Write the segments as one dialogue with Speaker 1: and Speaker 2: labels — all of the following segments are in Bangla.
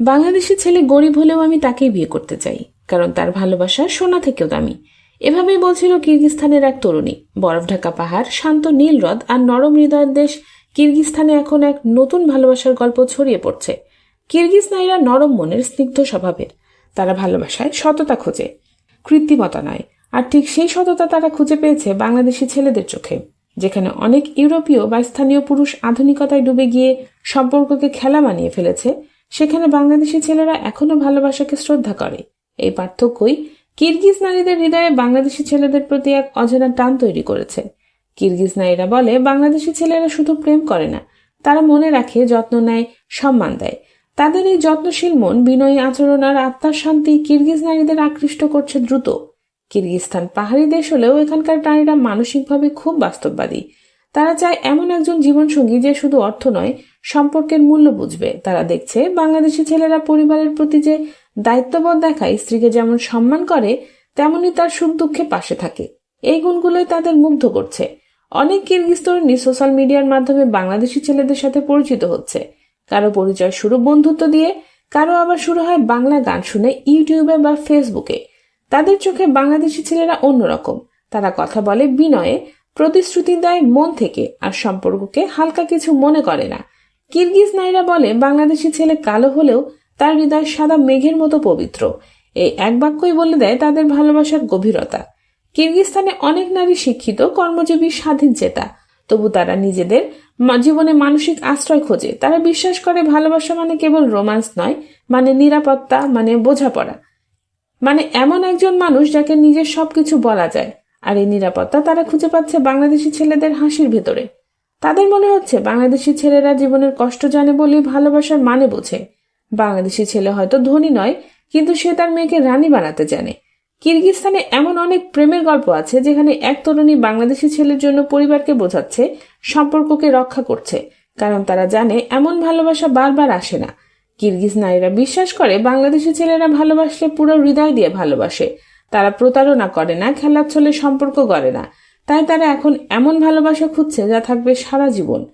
Speaker 1: বাংলাদেশি ছেলে গরিব হলেও আমি তাকেই বিয়ে করতে চাই, কারণ তার ভালোবাসা সোনা থেকেও দামি। এভাবেই বলছিল কিরগিস্তানের এক তরুণী। বরফ ঢাকা পাহাড়, শান্ত নীল হ্রদ আর নরম হৃদয়ের দেশ কিরগিস্তানে এখন এক নতুন ভালোবাসার গল্প ছড়িয়ে পড়ছে। কিরগিজ নারীরা নরম মনের স্নিগ্ধ স্বভাবের। তারা ভালোবাসায় সততা খোঁজে, কৃত্রিমতা নয়, আর ঠিক সেই সততা তারা খুঁজে পেয়েছে বাংলাদেশি ছেলেদের চোখে, যেখানে অনেক ইউরোপীয় বা স্থানীয় পুরুষ আধুনিকতায় ডুবে গিয়ে সম্পর্ককে খেলা মানিয়ে ফেলেছে সেখানে বাংলাদেশি ছেলেরা এখনও ভালোবাসাকে শ্রদ্ধা করে। এই পার্থক্যই কিরগিজ নারীদের হৃদয়ে বাংলাদেশি ছেলেদের প্রতি এক অজানা টান তৈরি করেছে। কিরগিজ নারীরা বলে, বাংলাদেশি ছেলেরা শুধু প্রেম করে না, তারা মনে রাখে, যত্ন নেয়, সম্মান দেয়। তাদের এই যত্নশীল মন, বিনয়ী আচরণ আর আত্মার শান্তি কিরগিজ নারীদের আকৃষ্ট করছে দ্রুত। কিরগিস্তান পাহাড়ি দেশ হলেও এখানকার নারীরা মানসিকভাবে খুব বাস্তববাদী। তারা চায় এমন একজন জীবনসঙ্গী যে শুধু অর্থ নয় সম্পর্কের মূল্য বুঝবে। তারা দেখছে বাংলাদেশি ছেলেরা পরিবারের প্রতি যে দায়িত্ববোধ দেখায়, স্ত্রীকে যেমন সম্মান করে, তেমনি তার সুখ দুঃখে পাশে থাকে। এই গুণগুলোই তাদের মুগ্ধ করছে। অনেক কিরগিজ তরুণী সোশ্যাল মিডিয়ার মাধ্যমে বাংলাদেশি ছেলেদের সাথে পরিচিত হচ্ছে। কারও পরিচয় শুরু বন্ধুত্ব দিয়ে, কারও আবার শুরু হয় বাংলা গান শুনে ইউটিউবে বা ফেসবুকে। তাদের চোখে বাংলাদেশি ছেলেরা অন্যরকম। তারা কথা বলে বিনয়ে, প্রতিশ্রুতি দেয় মন থেকে, আর সম্পর্ককে হালকা কিছু মনে করে না। কিরগিজ নারীরা বলে, বাংলাদেশি ছেলে কালো হলেও তার হৃদয় সাদা মেঘের মতো পবিত্র। এই এক বাক্যই বলে দেয় তাদের ভালোবাসার গভীরতা। কিরগিস্তানে অনেক নারী শিক্ষিত, কর্মজীবী, স্বাধীন চেতা। তবু তারা নিজেদের জীবনে মানসিক আশ্রয় খোঁজে। তারা বিশ্বাস করে ভালোবাসা মানে কেবল রোমান্স নয় মানে নিরাপত্তা মানে বোঝাপড়া। মানে এমন একজন মানুষ যাকে নিজের সবকিছু বলা যায়। আর এই নিরাপত্তা তারা খুঁজে পাচ্ছে বাংলাদেশি ছেলেদের হাসির ভেতরে। তাদের মনে হচ্ছে বাংলাদেশি ছেলেরা জীবনের কষ্ট জানে বলেই ভালোবাসার মানে বোঝে। বাংলাদেশি ছেলে হয়তো ধনী নয়, কিন্তু সে তার মেয়েকে রানী বানাতে জানে। কিরগিস্তানে এমন অনেক প্রেমের গল্প আছে যেখানে এক তরুণী বাংলাদেশি ছেলের জন্য পরিবারকে বোঝাচ্ছে, সম্পর্ককে রক্ষা করছে, কারণ তারা জানে এমন ভালোবাসা বারবার আসে না। কিরগিজ নারীরা বিশ্বাস করে বাংলাদেশি ছেলেরা ভালোবাসলে পুরো হৃদয় দিয়ে ভালোবাসে। তারা প্রতারণা করে না, খেলার ছলে সম্পর্ক করে না। তাই তারা এখন এমন ভালোবাসা খুঁজছে যা থাকবে সারা জীবন।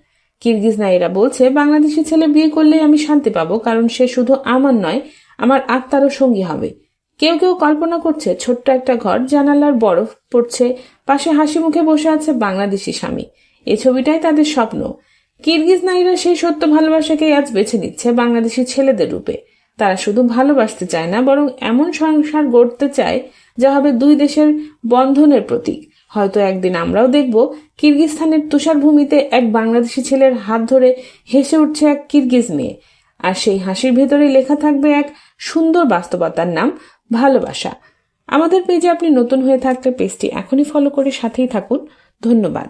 Speaker 1: কিরগিজ নারীরা বলছে, বাংলাদেশি ছেলে বিয়ে করলেই আমি শান্তি পাবো, কারণ সে শুধু আমার নয়, আমার আত্মারও সঙ্গী হবে। কেউ কেউ কল্পনা করছে, ছোট্ট একটা ঘর, জানালার বরফ পড়ছে, পাশে হাসি মুখে বসে আছে বাংলাদেশি স্বামী। এ ছবিটাই তাদের স্বপ্ন। কিরগিজ নারীরা সেই সত্য ভালোবাসাকেই আজ বেছে নিচ্ছে বাংলাদেশি ছেলেদের রূপে। তারা শুধু ভালোবাসতে চায় না, বরং এমন সংসার গড়তে চায়, যা হবে দুই দেশের বন্ধনের প্রতীক। হয়তো একদিন আমরাও দেখব কিরগিস্তানের তুষারভূমিতে এক বাংলাদেশি ছেলের হাত ধরে হেসে উঠছে এক কিরগিজ মেয়ে। আর সেই হাসির ভেতরে লেখা থাকবে এক সুন্দর বাস্তবতার নাম, ভালোবাসা। আমাদের পেজে আপনি নতুন হয়ে থাকলে পেজটি এখনই ফলো করে সাথেই থাকুন। ধন্যবাদ।